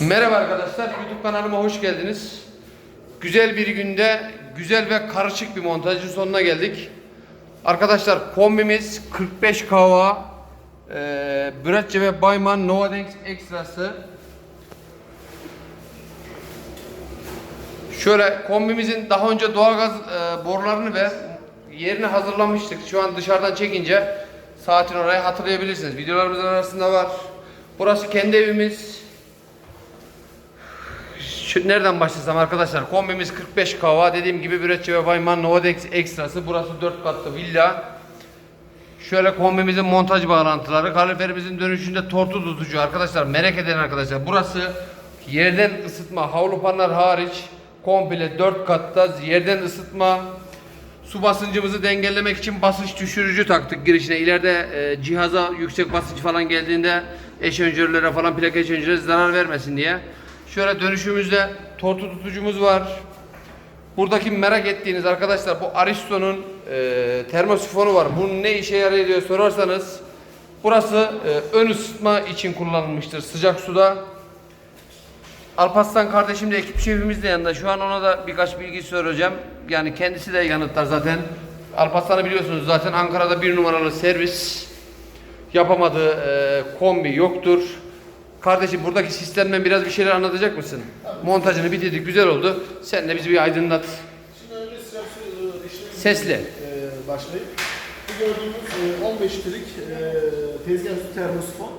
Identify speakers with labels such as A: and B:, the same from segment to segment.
A: Merhaba arkadaşlar, YouTube kanalıma hoş geldiniz. Güzel bir günde güzel ve karışık bir montajın sonuna geldik. Arkadaşlar kombimiz 45 kava, e, Breccia ve Bayman Novadex ekstrası. Şöyle kombimizin daha önce doğalgaz e, borularını ve yerini hazırlamıştık. Şu an dışarıdan çekince saatin orayı hatırlayabilirsiniz. Videolarımızın arasında var. Burası kendi evimiz. Nereden başlasam arkadaşlar? Kombimiz 45 kava. Dediğim gibi Breccia ve Bayman Novadex ekstrası. Burası 4 katlı villa. Şöyle kombimizin montaj bağlantıları, kaloriferimizin dönüşünde tortu tutucu arkadaşlar merak eden arkadaşlar burası yerden ısıtma havlu panlar hariç komple 4 katta yerden ısıtma su basıncımızı dengelemek için basınç düşürücü taktık girişine ileride e, cihaza yüksek basınç falan geldiğinde eşenjörlere falan plak eşenjöre zarar vermesin diye şöyle dönüşümüzde tortu tutucumuz var Buradaki merak ettiğiniz arkadaşlar bu Aristo'nun e, termosifonu var. Bunun ne işe yarıyor diye sorarsanız burası e, ön ısıtma için kullanılmıştır sıcak suda. Alparslan kardeşim de ekip şefimiz de yanında. Şu an ona da birkaç bilgi soracağım. Yani kendisi de yanıtlar zaten. Alparslan'ı biliyorsunuz zaten Ankara'da bir numaralı servis yapamadığı e, kombi yoktur. Kardeşim buradaki sistemden biraz bir şeyler anlatacak mısın? Montajını bitirdik, güzel oldu. Sen de bizi bir aydınlat.
B: Şimdi önce sıcak su e,
A: Sesli.
B: e, başlayıp bu gördüğümüz e, 15 litrelik e, tezgah üstü termosifon.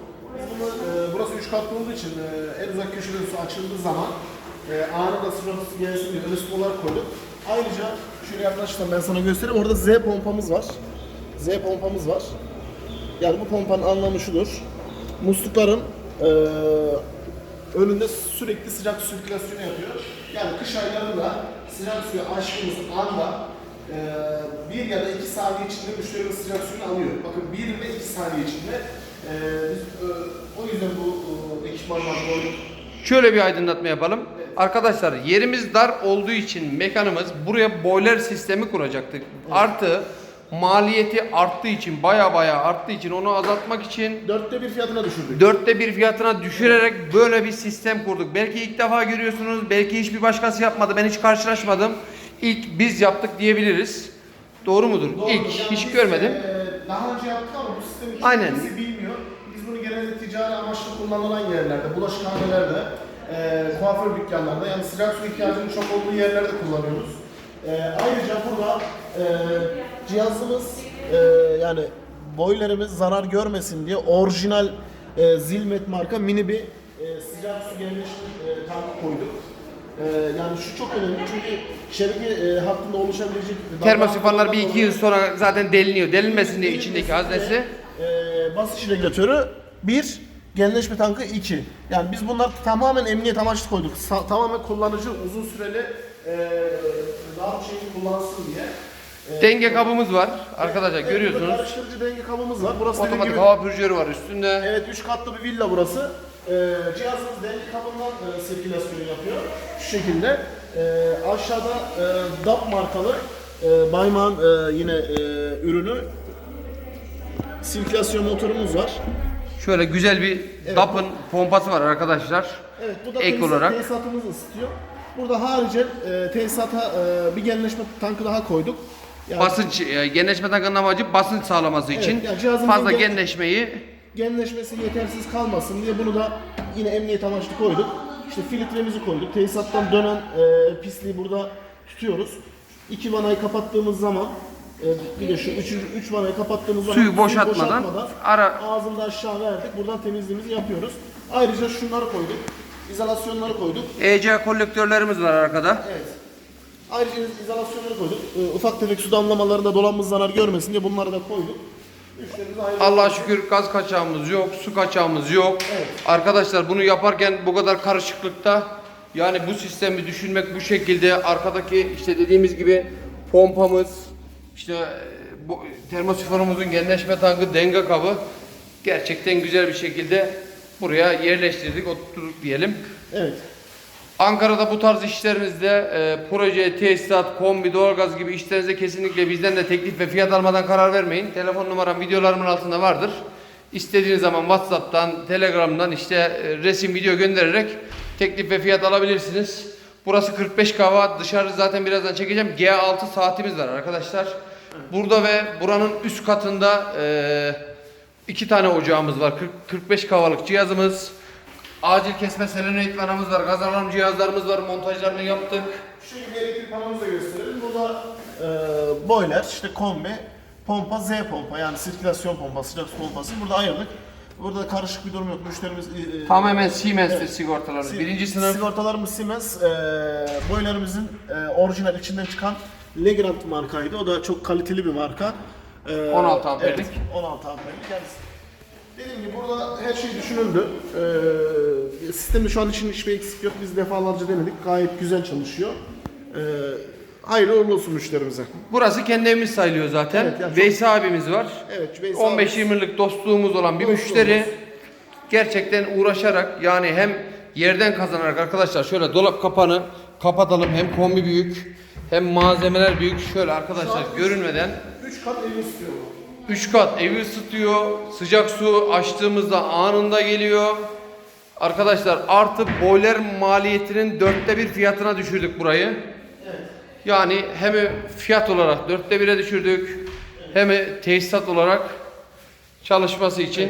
B: Bunu e, burası 3 katlı olduğu için e, en uzak köşeden su açıldığı zaman e, anında su gelsin diye öyle sular koyduk. Ayrıca şöyle yaklaşıktan ben sana göstereyim. Orada Z pompamız var. Z pompamız var. Yani bu pompanın anlamı şudur. Muslukların e, önünde sürekli sıcak su sirkülasyonu yapıyor. Yani kış aylarında sıcak suyu açtığımız anda e, bir ya da iki saniye içinde müşterinin sıcak suyunu alıyor. Bakın bir ve iki saniye içinde. E, biz e, o yüzden bu e, ekipmanlar koyduk.
A: Şöyle bir aydınlatma yapalım. Arkadaşlar yerimiz dar olduğu için mekanımız buraya boiler sistemi kuracaktık. Artı maliyeti arttığı için baya baya arttığı için onu azaltmak için
B: Dörtte bir fiyatına düşürdük.
A: dörtte bir fiyatına düşürerek böyle bir sistem kurduk. Belki ilk defa görüyorsunuz, belki hiçbir başkası yapmadı, ben hiç karşılaşmadım. İlk biz yaptık diyebiliriz. Doğru mudur?
B: Doğrudur.
A: İlk
B: Yani
A: hiç
B: biz,
A: görmedim.
B: e, daha önce yaptık ama bu sistemi hiç
A: Aynen.
B: kimse bilmiyor. Biz bunu genelde ticari amaçlı kullanılan yerlerde, bulaşıkhanelerde, e, kuaför dükkanlarında yani sıcak su ihtiyacının çok olduğu yerlerde kullanıyoruz. E, ayrıca burada e, cihazımız e, yani boilerimiz zarar görmesin diye orijinal e, Zilmet marka mini bir e, sıcak su gelmiş e, tank koyduk. E, yani şu çok önemli çünkü şebeke e, hattında oluşabilecek
A: Termosifonlar bir iki yıl sonra zaten deliniyor. Delinmesin diye içindeki haznesi.
B: e, basınç regülatörü bir, genleşme tankı iki. Yani biz bunlar tamamen emniyet amaçlı koyduk. Sa- tamamen kullanıcı uzun süreli e, rahat bir şekilde kullansın diye. E,
A: Denge kabımız var. Arkadaşlar
B: evet, burada
A: görüyorsunuz.
B: Karıştırıcı denge kabımız var. Burası dediğim
A: Otomatik
B: gibi,
A: hava pürjörü var üstünde.
B: Evet, üç katlı bir villa burası. E, cihazımız denge kabından e, sirkülasyonu yapıyor. Şu şekilde. E, aşağıda e, DAP markalı e, Bayman e, yine e, ürünü sirkülasyon motorumuz var.
A: Şöyle güzel bir DAP'ın pompası var arkadaşlar.
B: Evet bu da
A: Ek
B: tesisat-
A: olarak.
B: tesisatımızı ısıtıyor. Burada harici e, tesisata e, bir genleşme tankı daha koyduk. Yani
A: Basınç, e, genleşme tankının amacı basınç sağlaması için
B: yani cihazımızın
A: fazla
B: gen-
A: genleşmeyi
B: genleşmesi yetersiz kalmasın diye bunu da yine emniyet amaçlı koyduk. İşte filtremizi koyduk. Tesisattan dönen e, pisliği burada tutuyoruz. İki vanayı kapattığımız zaman e, bir de şu üçüncü, üç vanayı kapattığımız zaman
A: Suyu boşaltmadan ara-
B: ağzında aşağı verdik. Buradan temizliğimizi yapıyoruz. Ayrıca şunları koyduk. İzolasyonları koyduk.
A: EC kolektörlerimiz var arkada.
B: Evet. Ayrıca izolasyonları koyduk. Ee, ufak tefek su damlamalarında dolanmış zarar görmesin diye bunları da koyduk. Müşterimize ayrı
A: Allah'a şükür gaz kaçağımız yok, su kaçağımız yok.
B: Evet.
A: Arkadaşlar bunu yaparken bu kadar karışıklıkta yani bu sistemi düşünmek bu şekilde arkadaki işte dediğimiz gibi pompamız işte e, bu termosifonumuzun genleşme tankı denge kabı gerçekten güzel bir şekilde buraya yerleştirdik, oturttuk diyelim.
B: Evet.
A: Ankara'da bu tarz işlerinizde e, proje, tesisat, kombi, doğalgaz gibi işlerinize kesinlikle bizden de teklif ve fiyat almadan karar vermeyin. Telefon numaram videolarımın altında vardır. İstediğiniz zaman WhatsApp'tan, Telegram'dan işte e, resim, video göndererek teklif ve fiyat alabilirsiniz. Burası 45 kava. Dışarı zaten birazdan çekeceğim. G6 saatimiz var arkadaşlar. Burada ve buranın üst katında eee, iki tane ocağımız var. 40, 45 kavalık cihazımız. Acil kesme selenoid vanamız var. Gaz alarm cihazlarımız var. Montajlarını yaptık.
B: Şu gibi elektrik panomuzu da gösterelim. Burada e, boiler, işte kombi, pompa, Z pompa yani sirkülasyon pompası, sıcak su pompası. Burada ayırdık. Burada da karışık bir durum yok. Müşterimiz e, e,
A: Tamamen Siemens'tir
B: Evet.
A: sigortalarımız.
B: Si-
A: Birinci sınıf.
B: Sigortalarımız Siemens. E, boilerimizin e, orijinal içinden çıkan Legrand markaydı. O da çok kaliteli bir marka. E,
A: 16 amperlik.
B: Evet, 16 amperlik. Yani dediğim gibi burada her şey düşünüldü. E, sistemde şu an için hiçbir eksik yok. Biz defalarca denedik. Gayet güzel çalışıyor. E, hayırlı uğurlu olsun müşterimize.
A: Burası kendi evimiz sayılıyor zaten.
B: Evet, yani çok-
A: Veysi abimiz var.
B: Evet, Veys
A: 15-20 yıllık dostluğumuz olan bir
B: Dostluğumuz.
A: müşteri. Gerçekten uğraşarak yani hem yerden kazanarak arkadaşlar şöyle dolap kapağını kapatalım. Hem kombi büyük hem malzemeler büyük. Şöyle arkadaşlar görünmeden
B: 3 kat evi istiyor.
A: 3 kat evi ısıtıyor. Sıcak su açtığımızda anında geliyor. Arkadaşlar artı boiler maliyetinin dörtte bir fiyatına düşürdük burayı. Yani hem fiyat olarak dörtte bire düşürdük. Hem tesisat olarak çalışması için.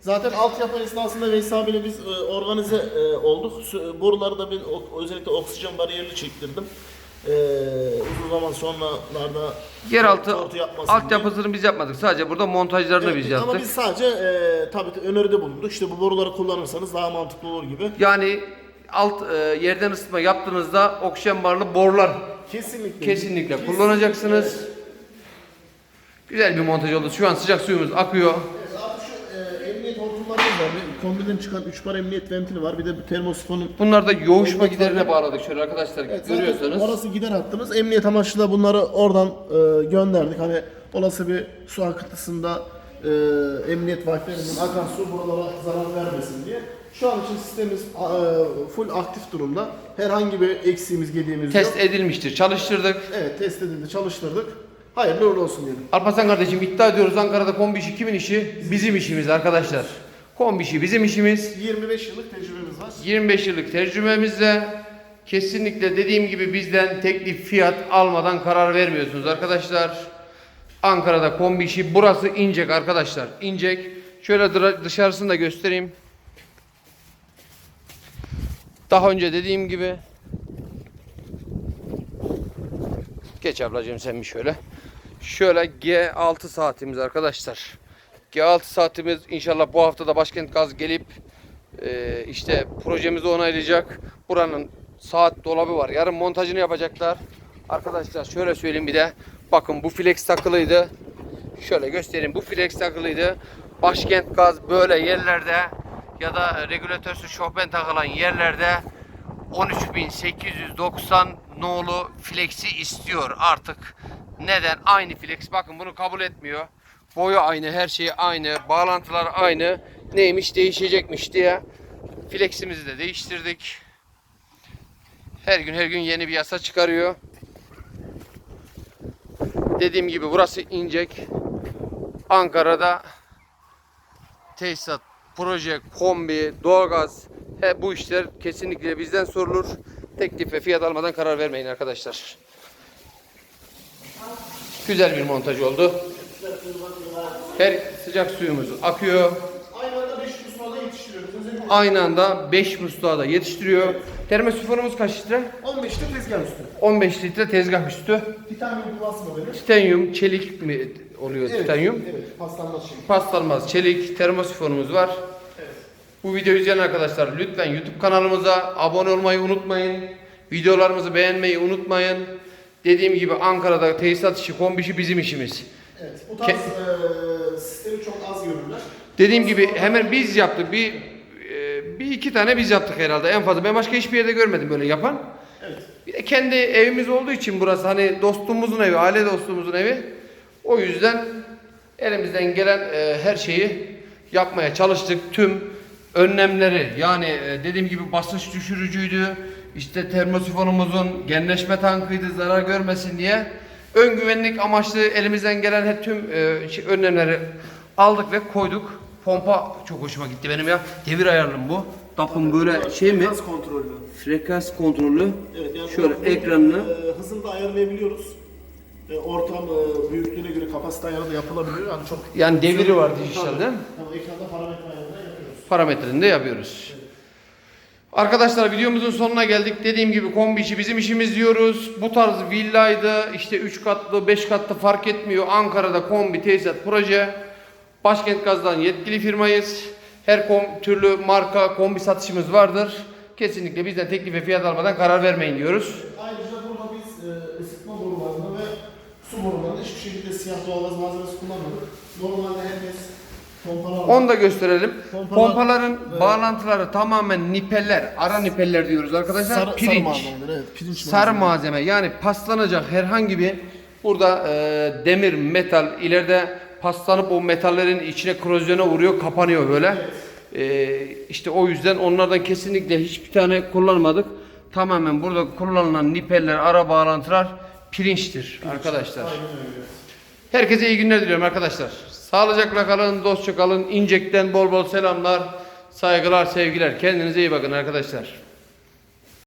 B: Zaten altyapı esnasında Veysel abiyle biz e, organize e, olduk. Sü- Boruları da ben özellikle oksijen bariyerli çektirdim. E, uzun zaman sonralarda
A: Yeraltı
B: tortu yapmasın diye.
A: altyapısını biz yapmadık. Sadece burada montajlarını
B: Evet,
A: biz yaptık.
B: Ama biz sadece e, tabii öneride bulunduk. İşte bu boruları kullanırsanız daha mantıklı olur gibi.
A: Yani alt e, yerden ısıtma yaptığınızda oksijen barlı borular
B: kesinlikle
A: Kesinlikle. kullanacaksınız. Güzel bir montaj oldu. Şu an sıcak suyumuz akıyor.
B: Evet, Abi şu e, emniyet hortumlarımız var. Bir kombiden çıkan 3 bar emniyet ventili var. Bir de bir termosifonun
A: Bunlar da yoğuşma giderine bağladık şöyle arkadaşlar
B: Evet,
A: görüyorsanız.
B: Orası gider hattımız. Emniyet amaçlı da bunları oradan e, gönderdik. Hani olası bir su akıntısında e, emniyet vaklerinden akan su buralara zarar vermesin diye. Şu an için sistemimiz e, full aktif durumda. Herhangi bir eksiğimiz, gediğimiz
A: Test
B: yok.
A: edilmiştir. Çalıştırdık.
B: Evet, test edildi, çalıştırdık. Hayırlı uğurlu olsun diyelim.
A: Alparslan kardeşim iddia ediyoruz Ankara'da kombi işi kimin işi? Bizim işimiz arkadaşlar. Kombi işi bizim işimiz.
B: 25 yıllık tecrübemiz var.
A: 25 yıllık tecrübemizle kesinlikle dediğim gibi bizden teklif fiyat almadan karar vermiyorsunuz arkadaşlar. Ankara'da kombi işi burası İncek arkadaşlar. İncek. Şöyle dışarısını da göstereyim. Daha önce dediğim gibi Geç ablacığım sen bir şöyle. Şöyle G6 saatimiz arkadaşlar. G6 saatimiz inşallah bu hafta da Başkent Gaz gelip e, işte projemizi onaylayacak. Buranın saat dolabı var. Yarın montajını yapacaklar. Arkadaşlar şöyle söyleyeyim bir de. Bakın bu flex takılıydı. Şöyle göstereyim. Bu flex takılıydı. Başkent Gaz böyle yerlerde ya da regülatörsüz şofben takılan yerlerde 13.890 nolu flexi istiyor artık. Neden? Aynı flex. Bakın bunu kabul etmiyor. Boyu aynı, her şey aynı, bağlantılar aynı. Neymiş değişecekmiş diye fleximizi de değiştirdik. Her gün her gün yeni bir yasa çıkarıyor. Dediğim gibi burası İncek. Ankara'da tesisat, proje, kombi, doğalgaz he, bu işler kesinlikle bizden sorulur. Teklif ve fiyat almadan karar vermeyin arkadaşlar. Güzel bir montaj oldu. Her sıcak suyumuz akıyor.
B: Aynı anda 5 musluğa yetiştiriyoruz.
A: Aynı anda 5 musluğa da yetiştiriyor. Termosifonumuz kaç litre?
B: 15'te tezgah üstü.
A: 15 litre tezgah üstü.
B: Titanyum plus modeli.
A: Titanyum, çelik mi oluyor titanyum?
B: Evet, paslanmaz şey.
A: Paslanmaz çelik termosifonumuz var. Bu videoyu izleyen arkadaşlar lütfen YouTube kanalımıza abone olmayı unutmayın. Videolarımızı beğenmeyi unutmayın. Dediğim gibi Ankara'da tesisat işi, kombi işi bizim işimiz.
B: Evet, bu tarz eee sistemi çok az görürler.
A: Dediğim gibi hemen biz yaptık. Bir e, bir iki tane biz yaptık herhalde en fazla. Ben başka hiçbir yerde görmedim böyle yapan.
B: Evet.
A: Bir de kendi evimiz olduğu için burası hani dostumuzun evi, aile dostumuzun evi. O yüzden elimizden gelen e, her şeyi yapmaya çalıştık. Tüm önlemleri yani e, dediğim gibi basınç düşürücüydü. İşte termosifonumuzun genleşme tankıydı zarar görmesin diye. Ön güvenlik amaçlı elimizden gelen hep tüm e, şey- önlemleri aldık ve koyduk. Pompa çok hoşuma gitti benim ya. Devir ayarlım bu. Tapın böyle şey mi?
B: Frekans kontrollü.
A: Frekans kontrolü.
B: Evet, yani
A: Şöyle
B: bunun,
A: ekranını
B: e, hızını da ayarlayabiliyoruz. E, ortam e, büyüklüğüne göre kapasite ayarı da yapılabiliyor. Yani çok
A: yani deviri var dijital değil mi?
B: Tabii ekranda parametre ayarını da yapıyoruz.
A: parametrini de yapıyoruz. Arkadaşlar videomuzun sonuna geldik. Dediğim gibi kombi işi bizim işimiz diyoruz. Bu tarz villaydı. işte 3 katlı 5 katlı fark etmiyor. Ankara'da kombi tesisat proje. Başkent Gaz'dan yetkili firmayız. Her kom, türlü marka kombi satışımız vardır. Kesinlikle bizden teklif ve fiyat almadan karar vermeyin diyoruz.
B: Ayrıca burada biz e, ısıtma borularını ve su borularını hiçbir şekilde siyah doğalgaz malzemesi kullanmadık. Normalde herkes pompalar.
A: Onu da gösterelim.
B: Pompalar-
A: Pompaların bağlantıları tamamen nipeller, ara nipeller diyoruz arkadaşlar.
B: sarı, sarı
A: Pirinç.
B: malzemeler, evet. Pirinç
A: Sarı malzeme yani paslanacak herhangi bir burada e, demir, metal ileride paslanıp o metallerin içine korozyona vuruyor, kapanıyor böyle. E, işte o yüzden onlardan kesinlikle hiçbir tane kullanmadık. Tamamen burada kullanılan nipeller, ara bağlantılar pirinçtir arkadaşlar.
B: Aynen öyle.
A: Herkese iyi günler diliyorum arkadaşlar. Sağlıcakla kalın, dostça kalın. İncek'ten bol bol selamlar, saygılar, sevgiler. Kendinize iyi bakın arkadaşlar.